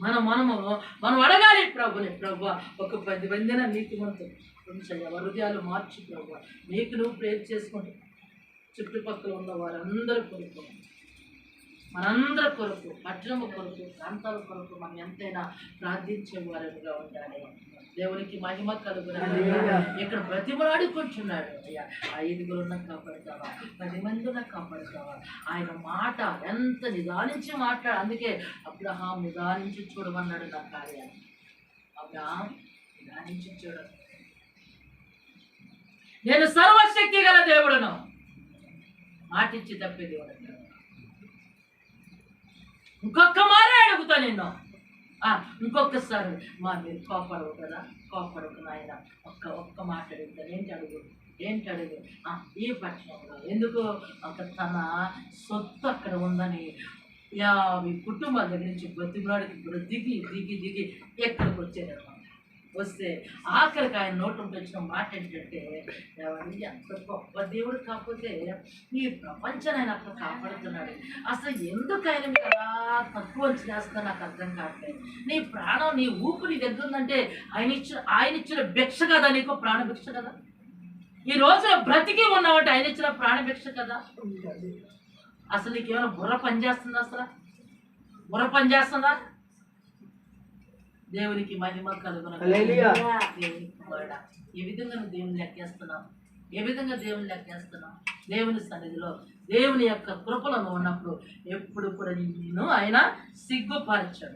మనం మనము మనం అడగాలి ప్రభుని ప్రభు. ఒక పది మందిన నీకు కొంచెం హృదయాలు మార్చి ప్రభు. నీకు నువ్వు ప్రేర్ చేసుకుంటూ. చుట్టుపక్కల ఉన్న వారందరి కొరకు మనందరి కొరకు పట్టణము కొరకు ప్రాంతాల కొరకు మనం ఎంతైనా ప్రార్థించే వారుగా ఉండాలి. దేవునికి మహిమ కలుగురా ఇక్కడ బ్రతిమలాడుకుంటున్నాడు అయ్యా. ఐదుగురున్న కాపాడుతావా? పది మందిన కాపాడుతావా? ఆయన మాట ఎంత నిదానించి మాట్లాడు అందుకే అబ్రహాం నిదానించి చూడమన్నాడు నా కార్యాన్ని అబ్రహాం నిదానించి చూడు. నేను సర్వశక్తి గల దేవుడును. మాటిచ్చి తప్పే దేవుడు. ఇంకొక మారే అడుగుతా నిన్ను. ఇంకొకసారి మా మీరు కోపడవు కదా కోపడకు నాయన. ఒక్క ఒక్క మాట అడుగుతాను ఏంటి అడుగు ఏంటి అడుగు. ఈ పట్టణంలో ఎందుకు? ఒక తన సొత్తు అక్కడ ఉందని యాభై కుటుంబాల దగ్గర నుంచి బతిమలాడికి ఇప్పుడు దిగి దిగి దిగి ఎక్కడికి వచ్చాడు వస్తే ఆఖరికి ఆయన నోటు వచ్చిన మాట ఏంటంటే ఎవరి ఎంత గొప్ప దేవుడు కాకపోతే ఈ ప్రపంచాన్ని ఆయన అక్కడ కాపాడుతున్నాడు. అసలు ఎందుకు ఆయన మీరు అలా తక్కువ చేస్తా నాకు అర్థం కావట్లేదు. నీ ప్రాణం నీ ఊపు నీ దగ్గర ఉందంటే ఆయన ఇచ్చిన ఆయన ఇచ్చిన భిక్ష కదా నీకు ప్రాణ భిక్ష కదా? ఈ రోజున బ్రతికి ఉన్నావంటే ఆయన ఇచ్చిన ప్రాణ భిక్ష కదా? అసలు నీకేమైనా బుర్ర పనిచేస్తుందా అసలు? బుర్ర పనిచేస్తుందా? దేవునికి మహిమ కలుగున. ఏ విధంగా నువ్వు దేవుని లెక్కేస్తున్నావు? ఏ విధంగా దేవుని లెక్కేస్తున్నావు? దేవుని సన్నిధిలో దేవుని యొక్క కృపలో నువ్వు ఉన్నప్పుడు ఎప్పుడు కూడా నిన్ను ఆయన సిగ్గుపరచాడు.